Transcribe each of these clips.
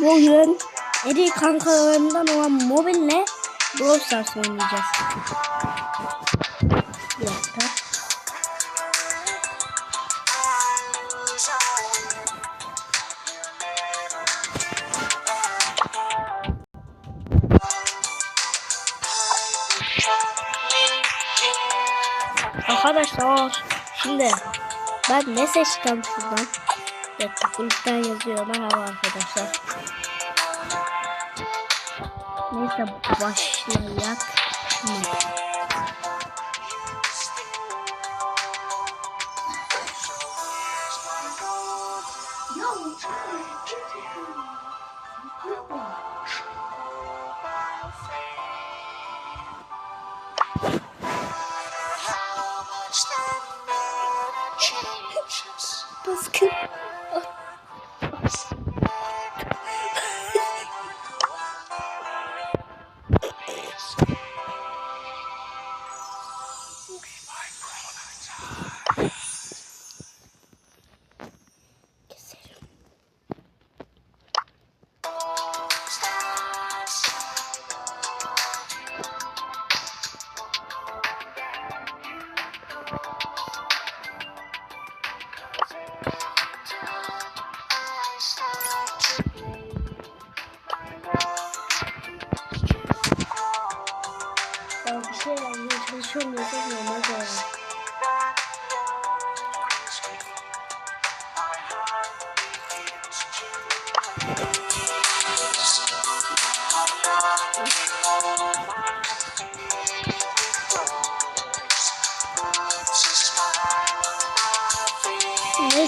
Bugün Eri kankalarından olan mobille Brawl Stars oynayacağız. Bir dakika. Arkadaşlar şimdi ben ne seçtim şuradan? Dakika kulüpten yazıyor. Merhaba arkadaşlar. Neyse başlayak mı? Baskın. 어.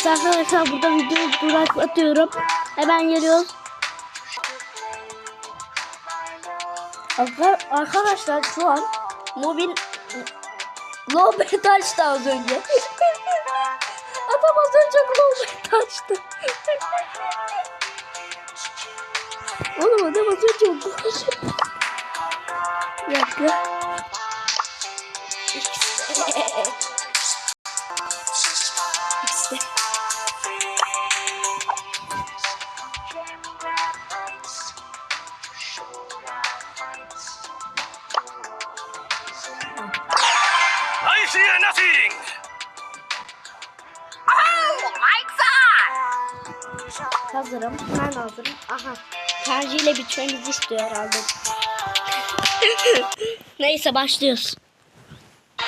Neyse arkadaşlar burada videoyu duraklatıyorum. Hemen geliyoruz. Arka- Arkadaşlar şu an mobil Lobet açtı az önce. Adam az önce Lobet açtı. Oğlum adam az önce Lobet Bir Hazırım. Ben hazırım. Aha. Tercihle bitmemizi istiyor herhalde. Neyse başlıyoruz.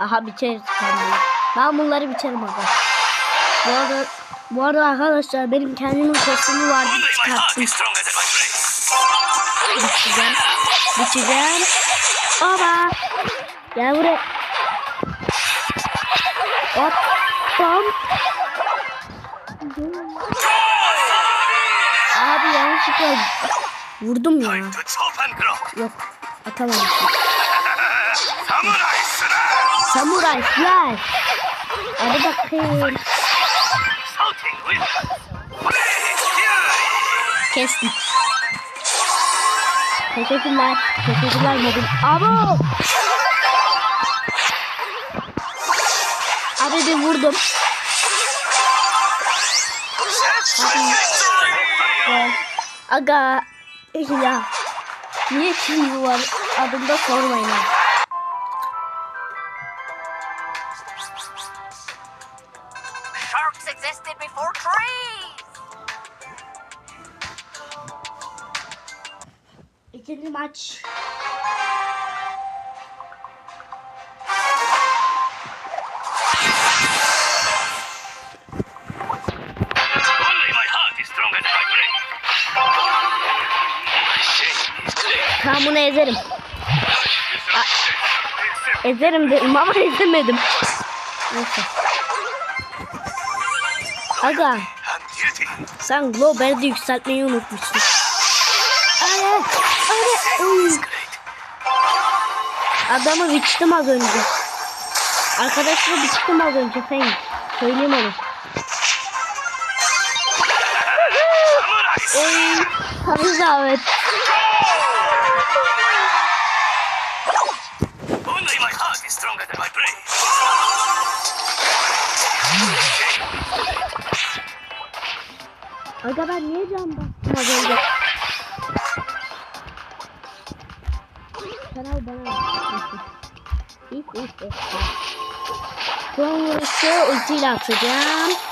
Aha biteriz kendimi. Ben bunları biterim aga. Bu arada, bu arada arkadaşlar benim kendimin kostümü vardı çıkarttım. Biçeceğim. Biçeceğim. Baba. Gel buraya. Hop. Bam. Yanlışlıkla vurdum ya. Yok. Slash! Samuray flash. Hadi bakayım. Kestim. Teşekkürler. Teşekkürler mobil. Abo. Abi bir vurdum. Victory! Gel. Aga. Ya. Niye şimdi var adımda sormayın ha. Sharks existed before trees. İkinci maç. Ben bunu ezerim. Ezerim dedim ama ezemedim. Neyse. Aga sen Glober'de yükseltmeyi unutmuşsun. Ay, ay, uy. Adamı biçtim az önce. Arkadaşımı biçtim az önce Feng. Söyleyeyim onu. Oy. Hadi zahmet. Only my heart is stronger. Aga ben niye can bastım az önce? Sen al bana. al. İlk ilk ilk. Son vuruşu ultiyle atacağım.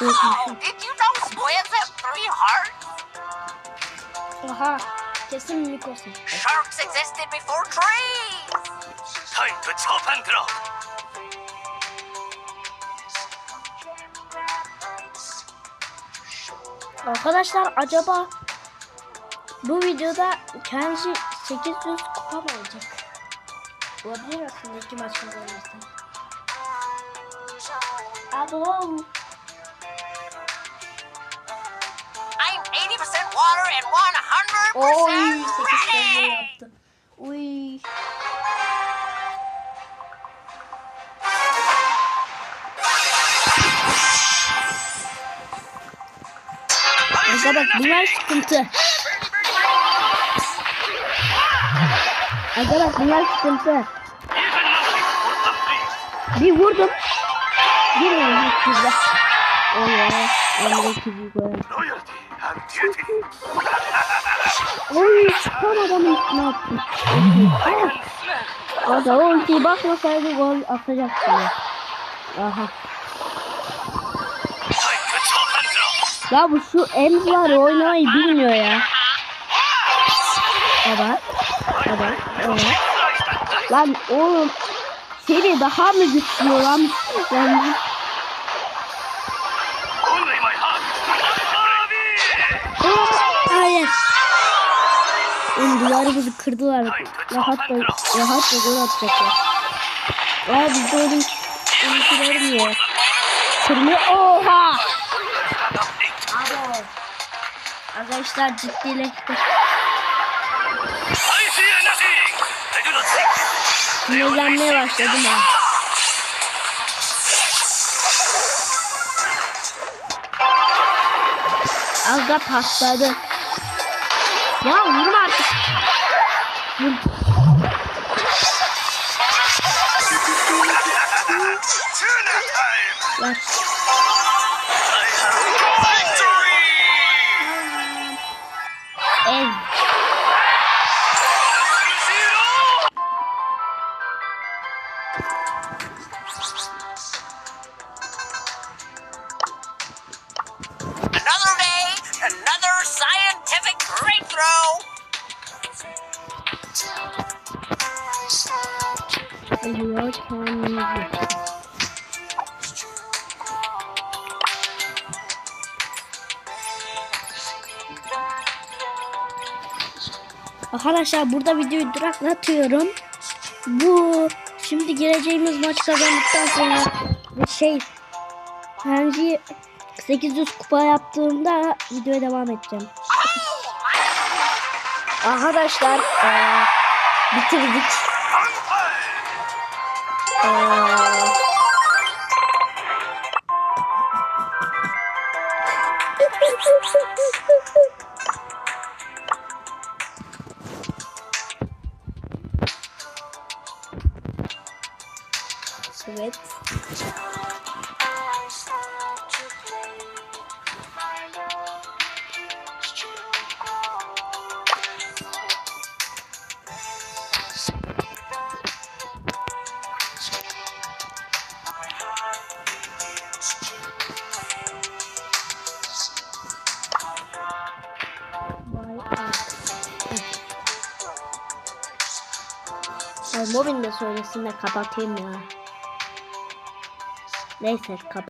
Oh, did you know squids have three hearts? Oha. Kesin Mikos'un. Sharks existed before trees. Time to chop and drop. Arkadaşlar acaba bu videoda kendisi 800 kupa mı alacak? Olabilir aslında iki maç kazanırsa. Abo. 80% water and 100% Oy 8 tane yaptı. Uy. Aga bak bunlar sıkıntı. Aga bak bunlar sıkıntı. Bir vurdum. Bir kızla. Oh ya. Emre kızı koyar. Loyalty Oy tam adamın üstüne attım. I can smell. O da o ultiyi basmasaydı gol atacaktı. Aha. Ya bu şu ya, oynamayı bilmiyor ya. Evet. Evet. Evet. Lan oğlum seni daha mı güçlü lan? Yani Hayır. Oğlum duvarımızı kırdılar. Rahat da, rahat da gol atacaklar. Ya biz de oğlum oyuncularım ya. Kırmıyor. Oha! Abo. Arkadaşlar ciddileşti. Sinirlenmeye başladım ha. Aga patladı. Ya vurma artık. Vur. Ver. I kendinizi. Arkadaşlar burada videoyu duraklatıyorum. Bu şimdi gireceğimiz maç kazandıktan sonra şey yani 800 kupa yaptığımda videoya devam edeceğim. Arkadaşlar eee, bitirdik. Eee, Evet. Ay, Mobbing de söylesin de kapatayım ya. Neyse kapat.